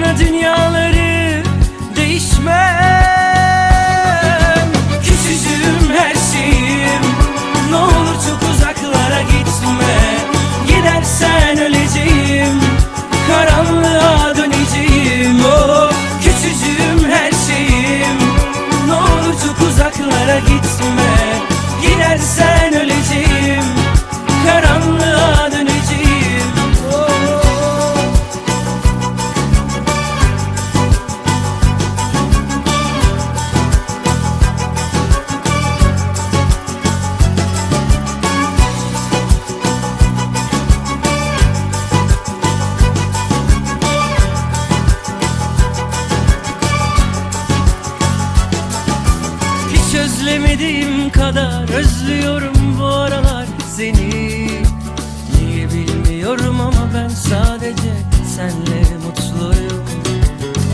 O ana dünyaları değişmem. Küçücüğüm her şeyim. Ne olur çok uzaklara gitme. Gidersen öleceğim. Karanlığa döneceğim. Oh küçücüğüm her şeyim. Ne olur çok uzaklara gitme özlemediğim kadar özlüyorum bu aralar seni. Niye bilmiyorum ama ben sadece senle mutluyum.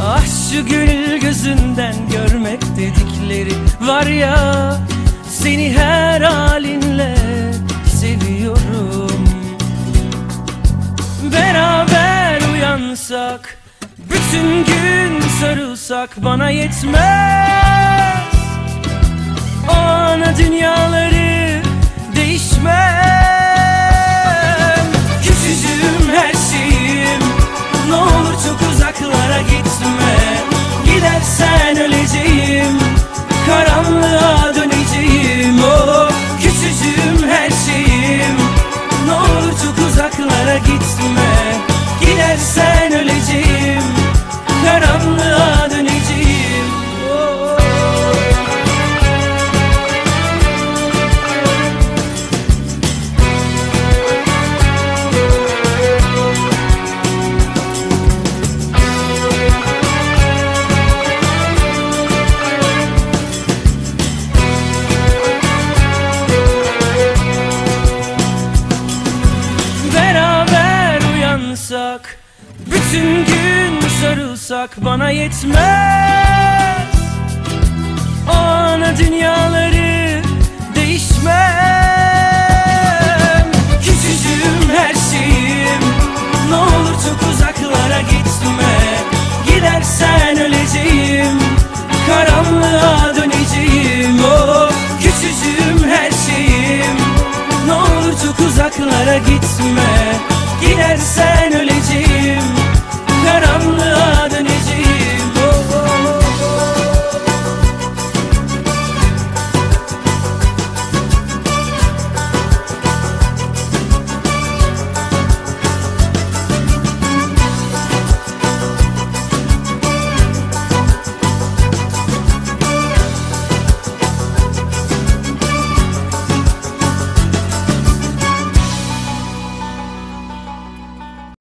Ah şu gönül gözünden görmek dedikleri var ya Seni her halinle seviyorum. Beraber uyansak Bütün gün sarılsak bana yetmez dünyaları değişmem. Küçücüğüm her şeyim. Ne olur çok uzaklara gitme. Gidersen öleceğim. Karanlığa döneceğim. Oh küçücüğüm her şeyim. Ne olur çok uzaklara gitme uyansak Bütün gün sarılsak bana yetmez. O ana dünyaları değişmem. Küçücüğüm her şeyim Ne olur çok uzaklara gitme. Gidersen öleceğim Karanlığa döneceğim. Oh küçücüğüm her şeyim ne olur çok uzaklara gitme. Gidersen